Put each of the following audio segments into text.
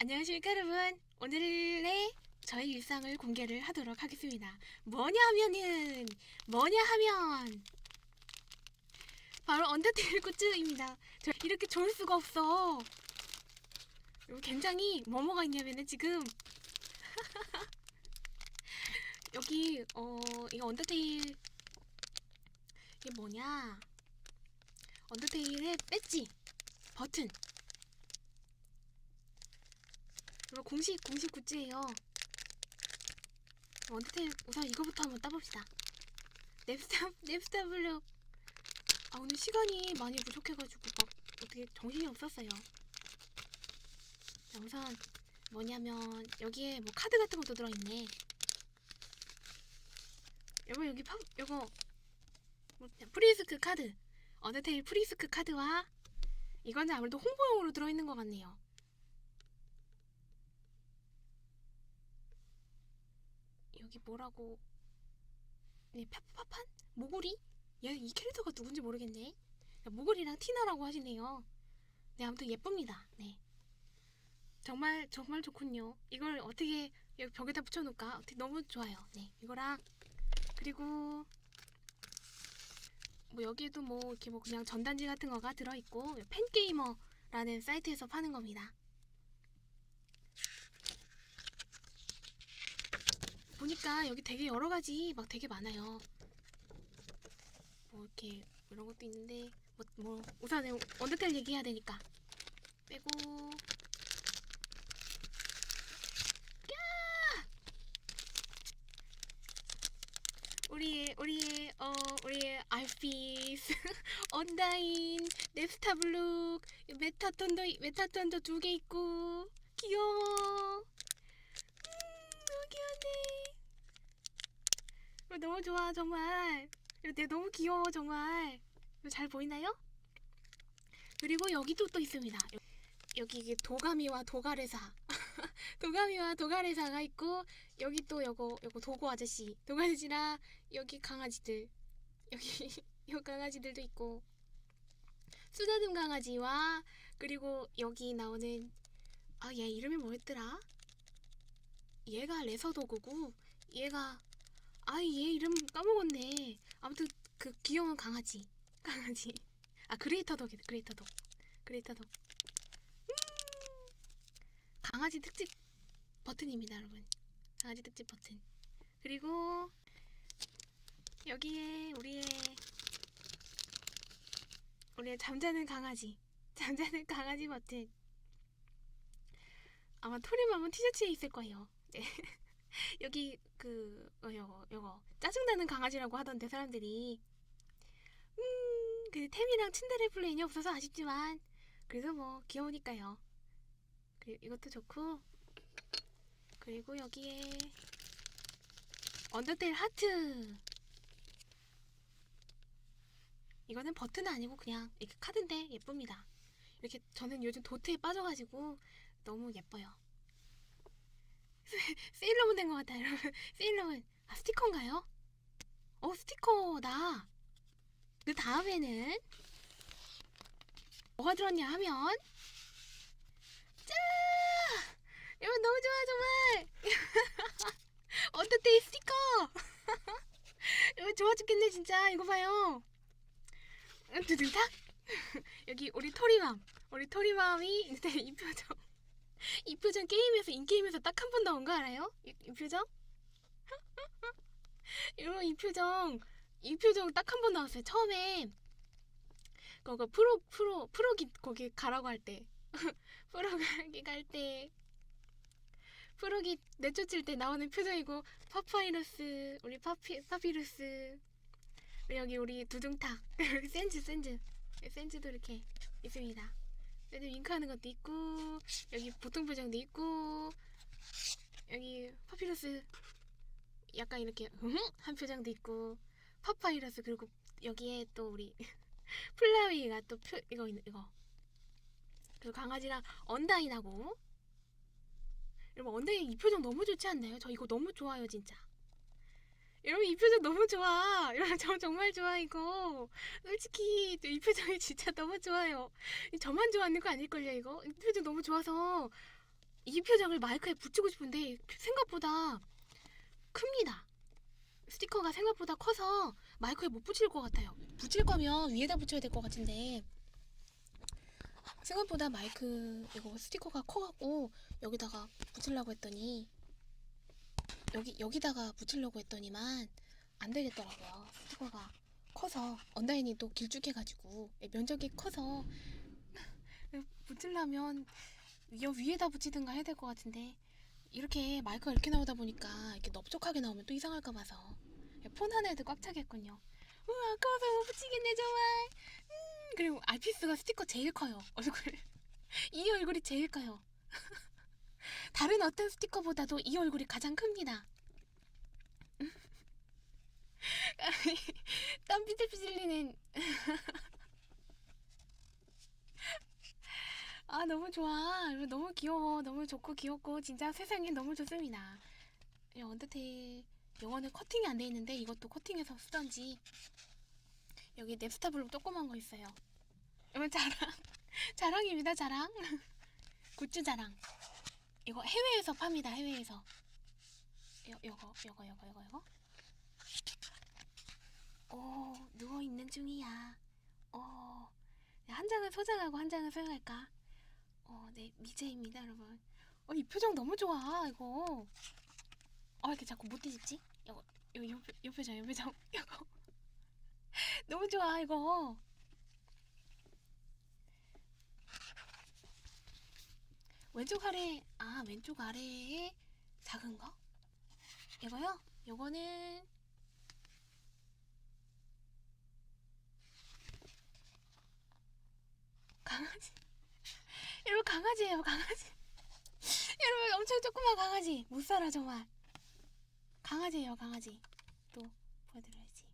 안녕하십니까 여러분. 오늘의 저의 일상을 공개를 하도록 하겠습니다. 뭐냐 하면은 뭐냐 하면. 바로 언더테일 굿즈입니다. 저 이렇게 좋을 수가 없어. 굉장히 뭐뭐가 있냐면은 지금 여기 어 이거 언더테일 이게 뭐냐? 언더테일의 배지 버튼 이거 공식 공식 굿즈예요. 원테일 우선 이거부터 한번 따봅시다. 넵스타 넵스타 블루. 아 오늘 시간이 많이 부족해가지고 막 어떻게 정신이 없었어요. 자, 우선 뭐냐면 여기에 뭐 카드 같은 것도 들어있네. 여러분 여기 파 요거 뭐, 프리스크 카드 언더테일 프리스크 카드와 이거는 아무래도 홍보용으로 들어있는 것 같네요. 여기 뭐라고? 네 파파판 모구리? 얘이 캐릭터가 누군지 모르겠네. 모구리랑 티나라고 하시네요. 네 아무튼 예쁩니다. 네. 정말 정말 좋군요. 이걸 어떻게 여기 벽에다 붙여놓을까? 어떻게 너무 좋아요. 네 이거랑 그리고 뭐 여기에도 뭐 이렇게 뭐 그냥 전단지 같은 거가 들어있고 팬게이머라는 사이트에서 파는 겁니다 보니까 여기 되게 여러 가지 막 되게 많아요. 뭐 이렇게 이런 것도 있는데 뭐, 뭐 우선 언더텔 얘기해야 되니까 빼고 야! 우리의 우리의 어 우리의 알피스 언다인 넵스타블룩 메타톤도 메타톤도 두 개 있고 귀여워. 음, 너무 귀엽네. 너무 좋아 정말. 이거 내 너무 귀여워 정말. 잘 보이나요? 그리고 여기도 또 있습니다. 여- 여기 이게 도가미와 도가레사, 도가미와 도가레사가 있고 여기 또 요거 요거 도고 아저씨, 도고 아저씨랑 여기 강아지들, 여기 요 강아지들도 있고 수다듬 강아지와 그리고 여기 나오는 아 얘 이름이 뭐였더라? 얘가 레서 도구고 얘가 아 얘 이름 까먹었네. 아무튼 그 귀여운 강아지. 강아지. 아 그레이터 덕이다 그레이터 덕. 그레이터 덕. 음, 강아지 특집 버튼입니다 여러분. 강아지 특집 버튼. 그리고 여기에 우리의 우리의 잠자는 강아지. 잠자는 강아지 버튼. 아마 토리맘은 티셔츠에 있을 거예요. 네. 여기 그 어, 요거 요거 짜증나는 강아지라고 하던데 사람들이 음, 그 템이랑 츤데레 플레인이 없어서 아쉽지만 그래도 뭐 귀여우니까요. 그리고 이것도 좋고 그리고 여기에 언더테일 하트 이거는 버튼은 아니고 그냥 이렇게 카드인데 예쁩니다. 이렇게 저는 요즘 도트에 빠져가지고 너무 예뻐요. 세일러문 된 것 같아요, 여러분. 세일러문. 아, 스티커인가요? 어, 스티커다. 그 다음에는 뭐가 들었냐 하면 짠! 여러분 너무 좋아 정말. 언더테이 스티커. 여러분 좋아 죽겠네 진짜. 이거 봐요. 음, 두둥탁. 여기 우리 토리맘. 우리 토리맘이 이제 이 표정. 이 표정 게임에서 인게임에서 딱 한 번 나온 거 알아요? 이, 이 표정? 여러분 이 표정 이 표정 딱 한 번 나왔어요 처음에. 그거 프로 프로 프로기 거기 가라고 할 때. 프로기 갈 때. 프로기 내쫓을 때 나오는 표정이고 파파이러스 우리 파피 파피루스. 여기 우리 두둥탁. 센즈 센즈. 센즈도 이렇게 있습니다 센즈 윙크하는 것도 있고 여기 보통 표정도 있고 여기 파피루스 약간 이렇게 한 표정도 있고 파파이러스 그리고 여기에 또 우리 플라위가 또 표, 이거 이거. 그리고 강아지랑 언다인하고. 여러분 언다인 이 표정 너무 좋지 않나요? 저 이거 너무 좋아요 진짜 여러분 이 표정 너무 좋아 여러분 저 정말 좋아 이거 솔직히 이 표정이 진짜 너무 좋아요 저만 좋아하는 거 아닐걸요 이거 이 표정 너무 좋아서 이 표정을 마이크에 붙이고 싶은데 생각보다 큽니다. 스티커가 생각보다 커서 마이크에 못 붙일 것 같아요. 붙일 거면 위에다 붙여야 될 것 같은데 생각보다 마이크 이거 스티커가 커갖고 여기다가 붙이려고 했더니 여기 여기다가 붙이려고 했더니만 안 되겠더라고요. 스티커가 커서 언다인이 또 길쭉해가지고 예, 면적이 커서 붙이려면 여 위에다 붙이든가 해야 될 것 같은데 이렇게 마이크가 이렇게 나오다 보니까 이렇게 넓적하게 나오면 또 이상할까 봐서 폰 하나에도 꽉 차겠군요. 우 아까워서 못 붙이겠네 정말. 음, 그리고 알피스가 스티커 제일 커요 얼굴. 이 얼굴이 제일 커요. 다른 어떤 스티커보다도 이 얼굴이 가장 큽니다. 땀 삐질삐질 흘리는 아 너무 좋아. 너무 귀여워. 너무 좋고 귀엽고 진짜 세상에 너무 좋습니다. 이 언더테일 영어는 커팅이 안 돼 있는데 이것도 커팅해서 쓰던지. 여기 넵스타 블록 조그만 거 있어요. 이건 자랑. 자랑입니다 자랑. 굿즈 자랑 이거 해외에서 팝니다 해외에서 요, 요거 요거 요거 요거 요거 오 누워있는 중이야 어, 한 장은 소장하고 한 장은 사용할까 어, 네, 미제입니다, 여러분. 어, 이 표정 너무 좋아, 이거. 어, 이렇게 자꾸 못 뒤집지? 이거, 요, 요, 요, 요 표정, 요 표정, 이거. 너무 좋아, 이거. 왼쪽 아래, 아, 왼쪽 아래에 작은 거? 이거요? 요거는 강아지. 여러분 강아지예요 강아지 여러분 엄청 조그만 강아지 못 살아 정말 강아지예요 강아지 또 보여드려야지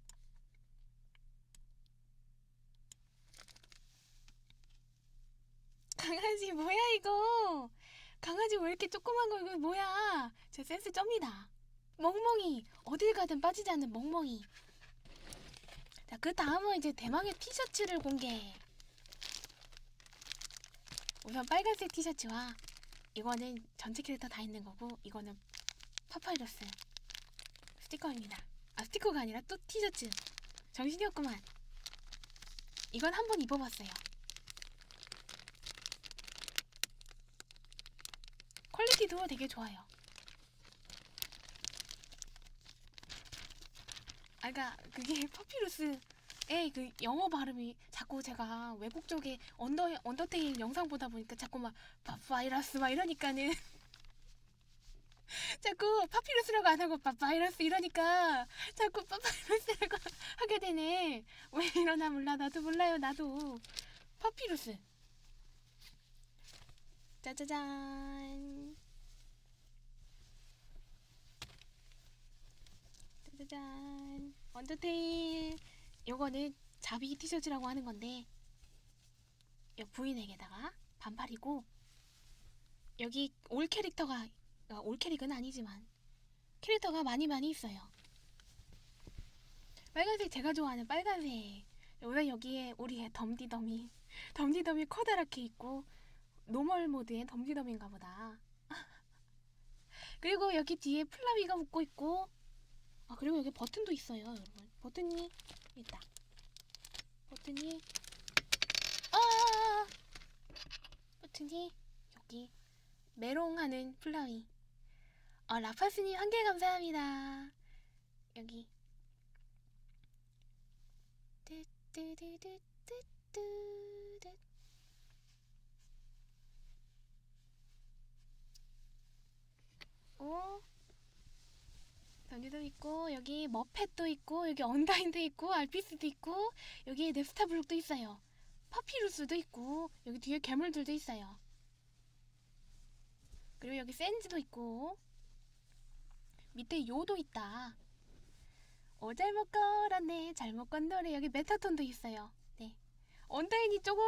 강아지 뭐야 이거 강아지 왜 이렇게 조그만 거 이거 뭐야 제 센스 쩝니다 멍멍이 어딜 가든 빠지지 않는 멍멍이 자 그 다음은 이제 대망의 티셔츠를 공개 우선 빨간색 티셔츠와 이거는 전체 캐릭터 다 있는 거고 이거는 파파이러스 스티커입니다. 아 스티커가 아니라 또 티셔츠. 정신이 없구만. 이건 한 번 입어봤어요. 퀄리티도 되게 좋아요. 아까 그게 파피루스 에그 영어 발음이 자꾸 제가 외국 쪽에 언더 언더테일 영상 보다 보니까 자꾸 막 파파이러스 막 이러니까는 자꾸 파피루스라고 안 하고 파파이러스 이러니까 자꾸 파파이러스라고 하게 되네. 왜 이러나 몰라 나도 몰라요 나도 파피루스. 짜자잔. 짜자잔. 언더테일. 요거는 자비 티셔츠라고 하는 건데 요 부인에게다가 반팔이고 여기 올 캐릭터가 아, 올 캐릭은 아니지만 캐릭터가 많이 많이 있어요. 빨간색 제가 좋아하는 빨간색 왜 여기에 우리의 덤디덤이 덤디덤이 커다랗게 있고 노멀 모드의 덤디덤인가 보다. 그리고 여기 뒤에 플라위가 붙고 있고 아 그리고 여기 버튼도 있어요 여러분 버튼이 있다. 버튼이 아 버튼이 여기 메롱하는 플라위. 어 라파스님 한 개 감사합니다. 여기 뚜뚜뚜뚜뚜뚜 오 변기도 있고 여기 머펫도 있고 여기 언다인도 있고 알피스도 있고 여기 넵스타 블록도 있어요. 파피루스도 있고 여기 뒤에 괴물들도 있어요. 그리고 여기 샌즈도 있고 밑에 요도 있다. 오 잘못 걸었네 잘못 건너래 여기 메타톤도 있어요. 네 언다인이 조금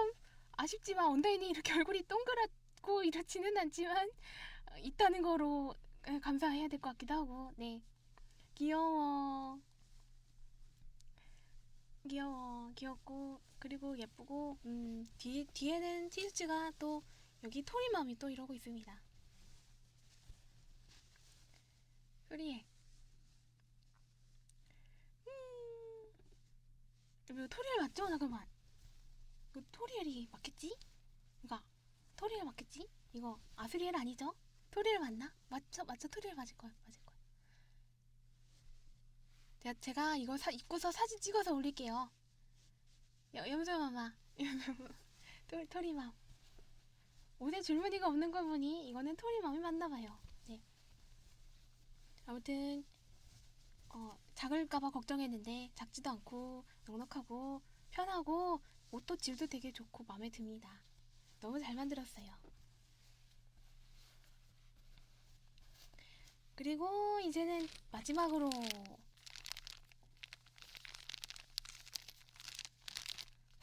아쉽지만 언다인이 이렇게 얼굴이 동그랗고 이렇지는 않지만 어, 있다는 거로 에, 감사해야 될 것 같기도 하고 네 귀여워 귀여워 귀엽고 그리고 예쁘고 음 뒤에 뒤에는 티셔츠가 또 여기 토리맘이 또 이러고 있습니다 소리해. 음. 이거 토리엘 맞죠? 잠깐만. 이거 토리엘이 맞겠지? 이거 토리엘 맞겠지? 이거 아스리엘 아니죠? 토리엘 맞나? 맞죠? 맞죠? 토리엘 맞을 거야. 맞을 거 야. 제가, 이거 사, 입고서 사진 찍어서 올릴게요. 여, 염소마마. 토, 토리맘. 옷에 줄무늬가 없는 걸 보니 이거는 토리맘이 맞나 봐요. 네. 아무튼 어, 작을까봐 걱정했는데 작지도 않고 넉넉하고 편하고 옷도 질도 되게 좋고 마음에 듭니다. 너무 잘 만들었어요. 그리고 이제는 마지막으로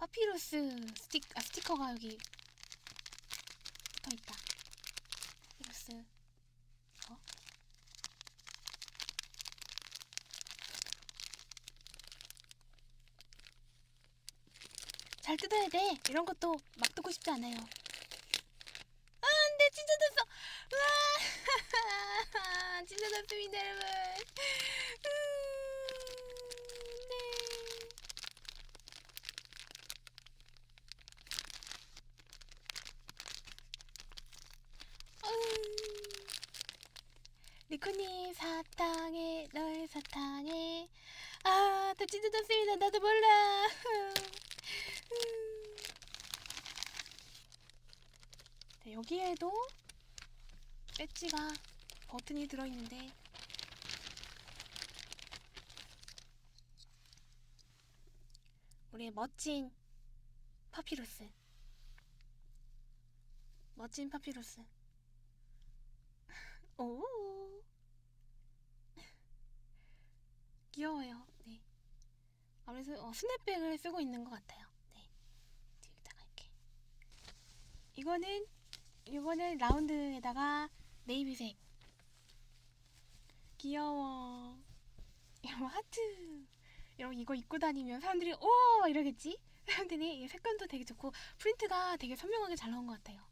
파피루스 스틱, 아, 스티커가 여기 붙어 있다. 파피루스 어? 잘 뜯어야 돼. 이런 것도 막 뜯고 싶지 않아요. 아, 안 돼. 진짜 뜯었어. 우와. 진짜 뜯습니다, 여러분. 음, 네. 음. 리코님 사탕에 너의 사탕에. 아, 다 진짜 뜯습니다. 나도 몰라. 네, 여기에도 배지가 버튼이 들어있는데. 우리의 멋진 파피루스. 멋진 파피루스. 오 귀여워요 네 아무래도 어, 스냅백을 쓰고 있는 것 같아요. 네. 여기다가 이렇게. 이거는 이거는 라운드에다가 네이비색. 귀여워. 이거 하트. 이런 이거 입고 다니면 사람들이 오 이러겠지? 사람들이 이 색감도 되게 좋고 프린트가 되게 선명하게 잘 나온 것 같아요.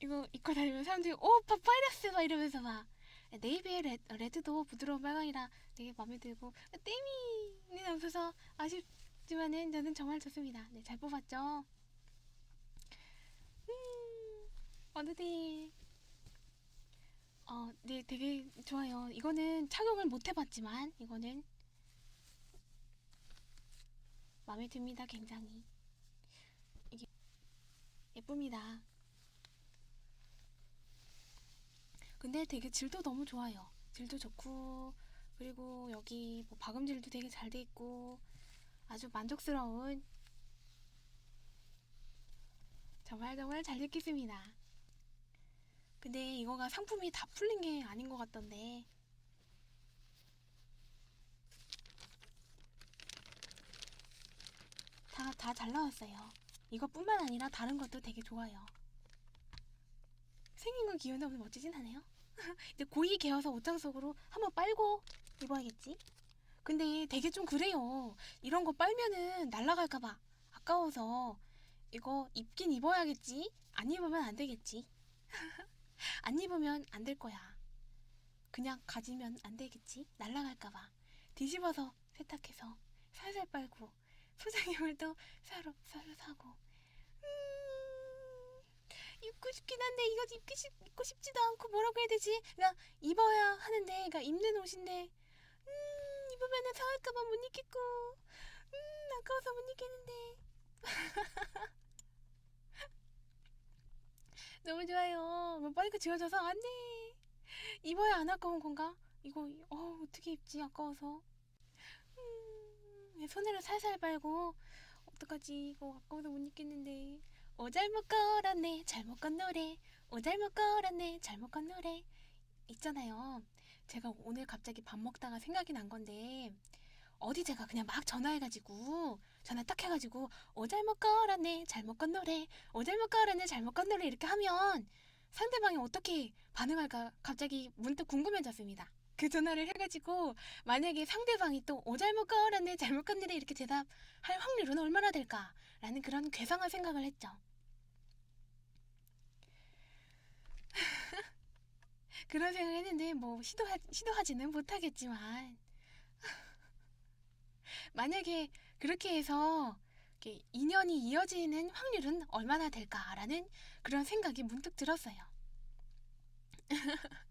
이거 입고 다니면 사람들이 오! 파파이러스! 막 이러면서 막 네이비의 레드, 레드 도 부드러운 빨강이라 되게 마음에 들고 땜이는 없어서 아쉽지만은 저는 정말 좋습니다 네 잘 뽑았죠 음, 어느새 어, 네, 되게 좋아요. 이거는 착용을 못 해봤지만 이거는 마음에 듭니다. 굉장히 이게 예쁩니다. 근데 되게 질도 너무 좋아요. 질도 좋고 그리고 여기 뭐 박음질도 되게 잘 돼 있고 아주 만족스러운 정말 정말 잘 입겠습니다. 근데 이거가 상품이 다 풀린 게 아닌 것 같던데. 다, 다 잘 나왔어요. 이것뿐만 아니라 다른 것도 되게 좋아요. 생긴 건 귀여운데 오늘 멋지진 않아요? 이제 고이 개어서 옷장 속으로 한번 빨고 입어야겠지? 근데 되게 좀 그래요. 이런 거 빨면은 날아갈까봐 아까워서 이거 입긴 입어야겠지? 안 입으면 안 되겠지? 안 입으면 안 될 거야. 그냥 가지면 안 되겠지? 날아갈까봐. 뒤집어서 세탁해서 살살 빨고 소장용을 또 사러, 사러 사고. 음, 입고 싶긴 한데 이거 입기 싶, 입고 싶지도 않고 뭐라고 해야 되지? 그냥 입어야 하는데, 그러니까 입는 옷인데, 음, 입으면은 상할까봐 못 입겠고, 음, 아까워서 못 입겠는데. 너무 좋아요. 뭐 빨리 지워져서 안 돼. 입어야 안 아까운 건가? 이거 어 어떻게 입지 아까워서. 음, 손으로 살살 빨고 어떡하지? 이거 아까워서 못 입겠는데. 오 잘못 걸었네 잘못 건 노래. 오 잘못 걸었네 잘못 건 노래. 있잖아요. 제가 오늘 갑자기 밥 먹다가 생각이 난 건데 어디 제가 그냥 막 전화해가지고 전화 딱 해가지고 오 잘못 걸었네 잘못 건 노래 오 잘못 걸었네 잘못 건 노래 이렇게 하면 상대방이 어떻게 반응할까 갑자기 문득 궁금해졌습니다. 그 전화를 해가지고 만약에 상대방이 또 오 잘못 걸었네 잘못 건 노래 이렇게 대답할 확률은 얼마나 될까라는 그런 괴상한 생각을 했죠. 그런 생각했는데 뭐 시도하, 시도하지는 못하겠지만 만약에 그렇게 해서 인연이 이어지는 확률은 얼마나 될까라는 그런 생각이 문득 들었어요.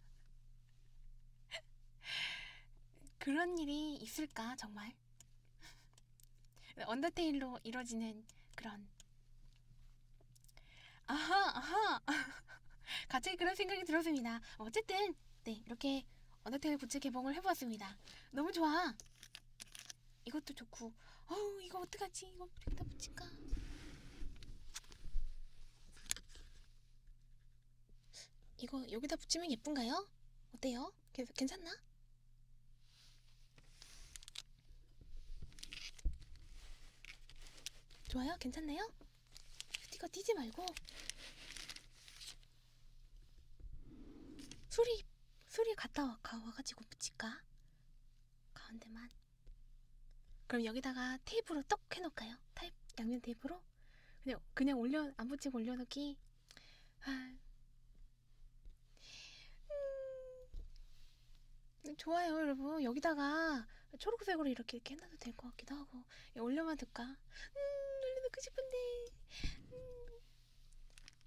그런 일이 있을까 정말? 언더테일로 이루어지는 그런 아하 아하 갑자기 그런 생각이 들었습니다. 어쨌든 네 이렇게 언더테일 부츠 개봉을 해보았습니다. 너무 좋아. 이것도 좋고 어우 이거 어떡하지 이거 여기다 붙일까? 이거 여기다 붙이면 예쁜가요? 어때요? 괜- 괜찮나? 좋아요? 괜찮나요? 스티커 띄지 말고 소리 소리 갔다 와, 가, 와가지고 붙일까? 가운데만. 그럼 여기다가 테이프로 떡 해놓을까요? 타입 양면 테이프로? 그냥 그냥 올려 안 붙이고 올려놓기. 아, 음, 좋아요 여러분. 여기다가 초록색으로 이렇게 이렇게 해놔도 될 것 같기도 하고. 야, 올려만 둘까? 음 올려놓고 싶은데. 음.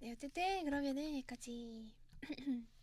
네 어쨌든 그러면은 여기까지